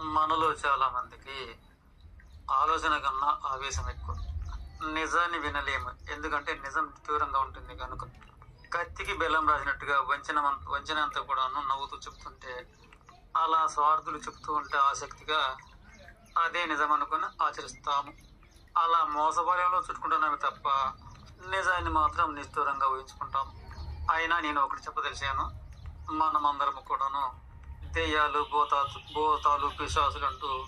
మనలో చాలా మందికి ఆలోచన కన్నా ఆవేశం ఎక్కువ. నిజాన్ని వినలేము. ఎందుకంటే నిజం తీవ్రంగా ఉంటుంది కనుక. కత్తికి బెల్లం రాసినట్టుగా వంచన వంచన అంతా కూడాను నవ్వుతూ చెప్తుంటే అలా స్వార్థులు చెప్తూ ఉంటే ఆసక్తిగా అదే నిజం అనుకుని ఆచరిస్తాము. అలా మోసపోలేంలో చుట్టుకుంటున్నామే తప్ప నిజాన్ని మాత్రం నిష్ఠూరంగా ఊహించుకుంటాం అయినా నేను ఒకటి చెప్పదలిచాను. మనమందరం కూడాను దెయ్యాలు భూతాలు భూతాలు పిశాసులు అంటూ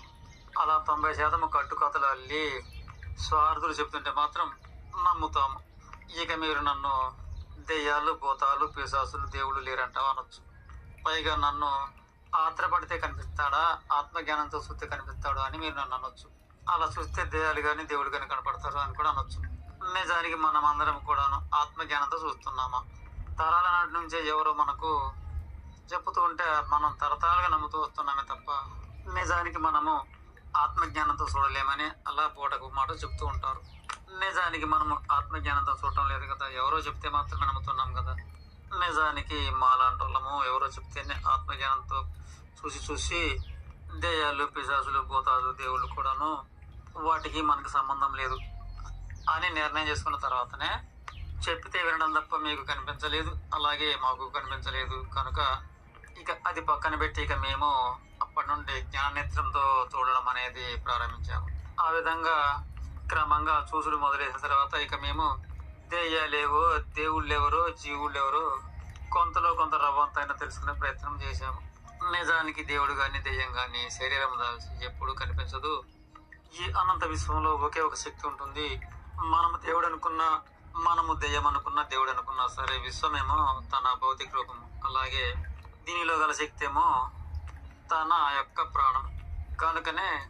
అలా తొంభై శాతం కట్టుకథలు అల్లి స్వార్థులు చెప్తుంటే మాత్రం నమ్ముతాము. ఇక మీరు నన్ను దెయ్యాలు భూతాలు పిశాసులు దేవుళ్ళు లేరంటావు అనొచ్చు. పైగా నన్ను ఆత్రపడితే కనిపిస్తాడా? ఆత్మజ్ఞానంతో చూస్తే కనిపిస్తాడు అని మీరు నన్ను అనొచ్చు. అలా చూస్తే దెయ్యాలు కానీ దేవుడు కానీ కనపడతారు అని కూడా అనొచ్చు. నిజానికి మనం అందరం కూడాను ఆత్మజ్ఞానంతో చూస్తున్నామా? తరాల నాటి నుంచే ఎవరో మనకు చెప్పుతూ ఉంటే మనం తరతరాలుగా నమ్ముతూ వస్తున్నామే తప్ప నిజానికి మనము ఆత్మజ్ఞానంతో చూడలేమని అలా పూటకు మాట చెప్తూ ఉంటారు. నిజానికి మనము ఆత్మజ్ఞానంతో చూడటం లేదు కదా ఎవరో చెప్తే మాత్రమే నమ్ముతున్నాం కదా. నిజానికి మాలాంటోళ్ళము వాళ్ళము ఎవరో చెప్తేనే ఆత్మజ్ఞానంతో చూసి చూసి దేయాలు పిశాసులు భూతాలు దేవుళ్ళు కూడాను వాటికి మనకు సంబంధం లేదు అని నిర్ణయం చేసుకున్న తర్వాతనే చెప్పితే వినడం తప్ప మీకు కనిపించలేదు అలాగే మాకు కనిపించలేదు కనుక ఇక అది పక్కన పెట్టి ఇక మేము అప్పటి నుండి జ్ఞానేత్రంతో చూడడం అనేది ప్రారంభించాము. ఆ విధంగా క్రమంగా చూసుడు మొదలైన తర్వాత ఇక మేము దెయ్యాలేవో దేవుళ్ళు ఎవరో జీవుళ్ళు ఎవరో కొంతలో కొంత రవ్వంతైనా తెలుసుకునే ప్రయత్నం చేశాము. నిజానికి దేవుడు కానీ దెయ్యం కానీ శరీరం దాల్చి ఎప్పుడు కనిపించదు. ఈ అనంత విశ్వంలో ఒకే ఒక శక్తి ఉంటుంది. మనము దేవుడు అనుకున్నా మనము దెయ్యం అనుకున్నా దేవుడు అనుకున్నా సరే విశ్వమేమో తన భౌతిక రూపం. అలాగే దీనిలో గల శక్తి ఏమో తన యొక్క ప్రాణం. కనుకనే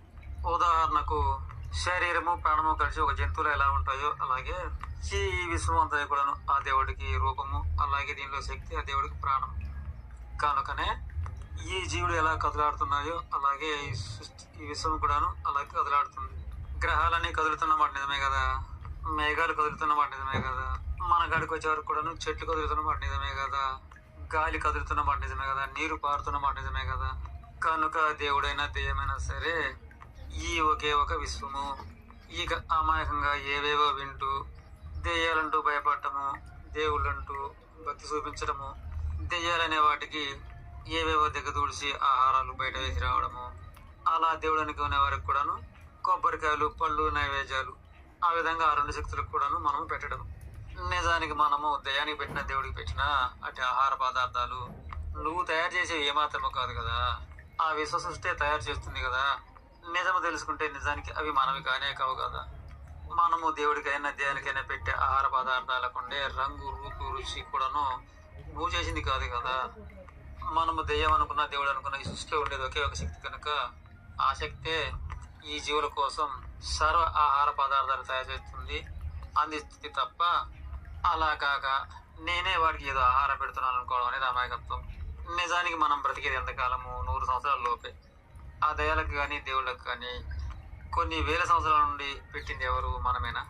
ఉదాహరణకు శరీరము ప్రాణము కలిసి ఒక జంతువులు ఎలా ఉంటాయో అలాగే ఈ విశ్వం అంతా కూడాను ఆ దేవుడికి రూపము అలాగే దీనిలో శక్తి ఆ దేవుడికి ప్రాణం. కనుకనే ఈ జీవుడు ఎలా కదలాడుతున్నాయో అలాగే ఈ సృష్టి ఈ విశ్వం కూడాను అలాగే కదలాడుతుంది. గ్రహాలన్నీ కదులుతున్న మాట నిజమే కదా? మేఘాలు కదులుతున్న మాట నిజమే కదా? మన గడికి వచ్చే వరకు కూడాను చెట్లు కదులుతున్న మాట నిజమే కదా? గాలి కదులుతున్న మాట నిజమే కదా? నీరు పారుతున్న మాట నిజమే కదా? కనుక దేవుడైనా దెయ్యమైనా సరే ఈ ఒకే ఒక విశ్వము. ఇక అమాయకంగా ఏవేవో వింటూ దెయ్యాలంటూ భయపడటము దేవుళ్ళంటూ భక్తి చూపించడము దెయ్యాలనే వాటికి ఏవేవో దిగదూడిచి ఆహారాలు బయట వేసి రావడము అలా దేవుడానికి ఉన్న వారికి కూడాను కొబ్బరికాయలు పళ్ళు నైవేద్యాలు ఆ విధంగా ఆ రెండు శక్తులకు కూడాను మనం పెట్టడం నిజానికి మనము దయానికి పెట్టిన దేవుడికి పెట్టిన అటు ఆహార పదార్థాలు నువ్వు తయారు చేసేవి ఏమాత్రమో కాదు కదా. ఆ విశ్వ తయారు చేస్తుంది కదా. నిజము తెలుసుకుంటే నిజానికి అవి మనవి కానే కావు కదా. మనము దేవుడికైనా దేనికైనా పెట్టే ఆహార పదార్థాలకు ఉండే రంగు రూపు రుచి కూడాను నువ్వు చేసింది కాదు కదా. మనము దెయ్యం అనుకున్న దేవుడు అనుకున్న ఈ సృష్టిలో ఉండేది ఒకే ఒక శక్తి కనుక ఆ శక్తే ఈ జీవుల కోసం సర్వ ఆహార పదార్థాలు తయారు చేస్తుంది. అందిస్తుంది తప్ప అలా కాక నేనే వాడికి ఏదో ఆహారం పెడుతున్నాను అనుకోవడం అనేది అమాయకత్వం. నిజానికి మనం బ్రతికేది ఎంతకాలము? నూరు సంవత్సరాల లోపే. ఆ దయాలకు కానీ దేవుళ్ళకు కానీ కొన్ని వేల సంవత్సరాల నుండి పెట్టింది ఎవరు? మనమేనా?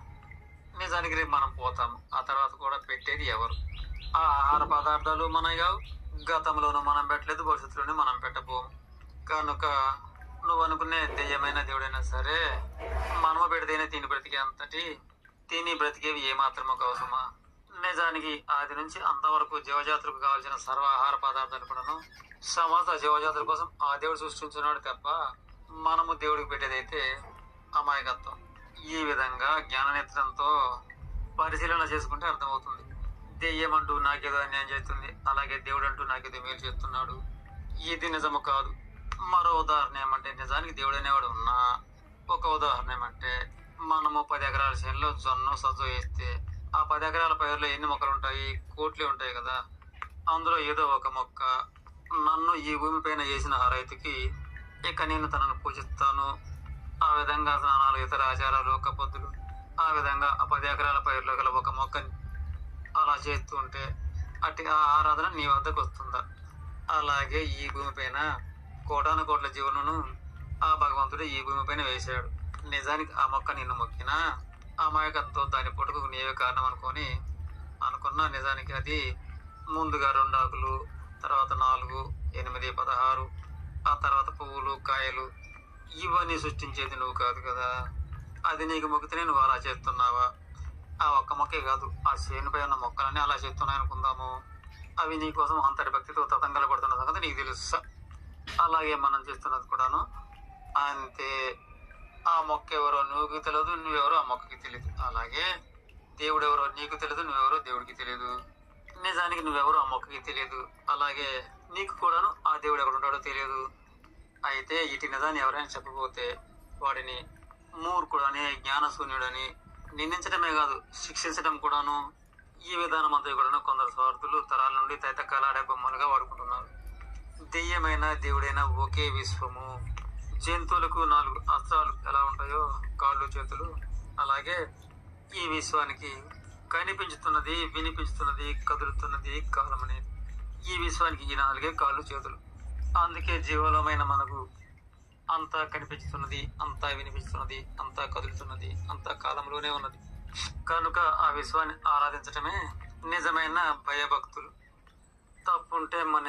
నిజానికి రేపు మనం పోతాము. ఆ తర్వాత కూడా పెట్టేది ఎవరు? ఆ ఆహార పదార్థాలు మనవి కావు. గతంలోనూ మనం పెట్టలేదు భవిష్యత్తులోనే మనం పెట్టబోము. కనుక నువ్వు అనుకునే దెయ్యమైన దేవుడైనా సరే మనము పెడితేనే తిని బ్రతికే అంతటి తిని బ్రతికేవి ఏమాత్రమో అవసరమా? నిజానికి ఆది నుంచి అంతవరకు జీవజాతులకు కావాల్సిన సర్వ ఆహార పదార్థాలు కూడాను సమస్త జీవజాతుల కోసం ఆ దేవుడు సృష్టించున్నాడు తప్ప మనము దేవుడికి పెట్టేదైతే అమాయకత్వం. ఈ విధంగా జ్ఞాననేత్రంతో పరిశీలన చేసుకుంటే అర్థమవుతుంది. దెయ్యం అంటూ నాకేదో అన్యాయం చేస్తుంది అలాగే దేవుడు అంటూ నాకేదో మేలు చేస్తున్నాడు. ఇది నిజము కాదు. మరో ఉదాహరణ ఏమంటే నిజానికి దేవుడు అనేవాడు ఉన్నా ఒక ఉదాహరణ ఏమంటే మనము పది ఎకరాల చేనులో జొన్న సజ్జు వేస్తే ఆ పది ఎకరాల పైరులో ఎన్ని మొక్కలు ఉంటాయి? కోట్లు ఉంటాయి కదా. అందులో ఏదో ఒక మొక్క. నన్ను ఈ భూమి పైన వేసిన ఆ రైతుకి ఇక నేను తనను పూజిస్తాను. ఆ విధంగా స్నానాలు ఇతర ఆచారాలు ఒక పొద్దులు ఆ విధంగా ఆ పది ఎకరాల పైరులో గల ఒక మొక్కని అలా చేస్తూ ఉంటే అట్టి ఆ ఆరాధన నీ వద్దకు వస్తుందా? అలాగే ఈ భూమి పైన కోటాను కోట్ల జీవనను ఆ భగవంతుడు ఈ భూమి పైన వేశాడు. నిజానికి ఆ మొక్క నిన్ను మొక్కినా? అమాయకత్వంతో దాని పుట్టుకు నీవే కారణం అనుకొని అనుకున్నా నిజానికి అది ముందుగా రెండు ఆకులు తర్వాత నాలుగు ఎనిమిది పదహారు ఆ తర్వాత పువ్వులు కాయలు ఇవన్నీ సృష్టించేది నువ్వు కాదు కదా. అది నీకు మొక్కితేనే నువ్వు అలా చేస్తున్నావా? ఆ ఒక్క మొక్కే కాదు ఆ చేనుపై ఉన్న మొక్కలన్నీ అలా చేస్తున్నాయి అనుకుందాము. అవి నీకోసం అంతటి భక్తితో తతంగలు పడుతున్న సంగతి నీకు తెలుసా? అలాగే మనం చేస్తున్నది కూడాను. అంతే. ఆ మొక్క ఎవరో నువ్వుకి తెలియదు నువ్వెవరో ఆ మొక్కకి తెలియదు అలాగే దేవుడు ఎవరో నీకు తెలియదు నువ్వెవరో దేవుడికి తెలియదు నిజానికి నువ్వెవరో ఆ మొక్కకి తెలియదు అలాగే నీకు కూడాను ఆ దేవుడు ఎక్కడ ఉంటాడో తెలియదు అయితే ఇటు నిజాన్ని ఎవరైనా చెప్పబోతే వాడిని మూర్ఖుడు అని జ్ఞానశూన్యుడని నిందించడమే కాదు శిక్షించడం కూడాను ఈ విధానం అంతా కూడాను కొందరు స్వార్థులు తరాల నుండి తైతకాలాడే బొమ్మలుగా వాడుకుంటున్నారు. దెయ్యమైన దేవుడైన ఒకే విశ్వము. జంతువులకు నాలుగు అస్త్రాలు ఎలా ఉంటాయో కాళ్ళు చేతులు అలాగే ఈ విశ్వానికి కనిపించుతున్నది వినిపించుతున్నది కదులుతున్నది కాలం అనేది ఈ విశ్వానికి ఈ నాలుగే కాళ్ళు చేతులు. అందుకే జీవలమైన మనకు అంతా కనిపించుతున్నది అంతా వినిపిస్తున్నది అంతా కదులుతున్నది అంతా కాలంలోనే ఉన్నది. కనుక ఆ విశ్వాన్ని ఆరాధించటమే నిజమైన భయభక్తులు. తప్పుంటే మన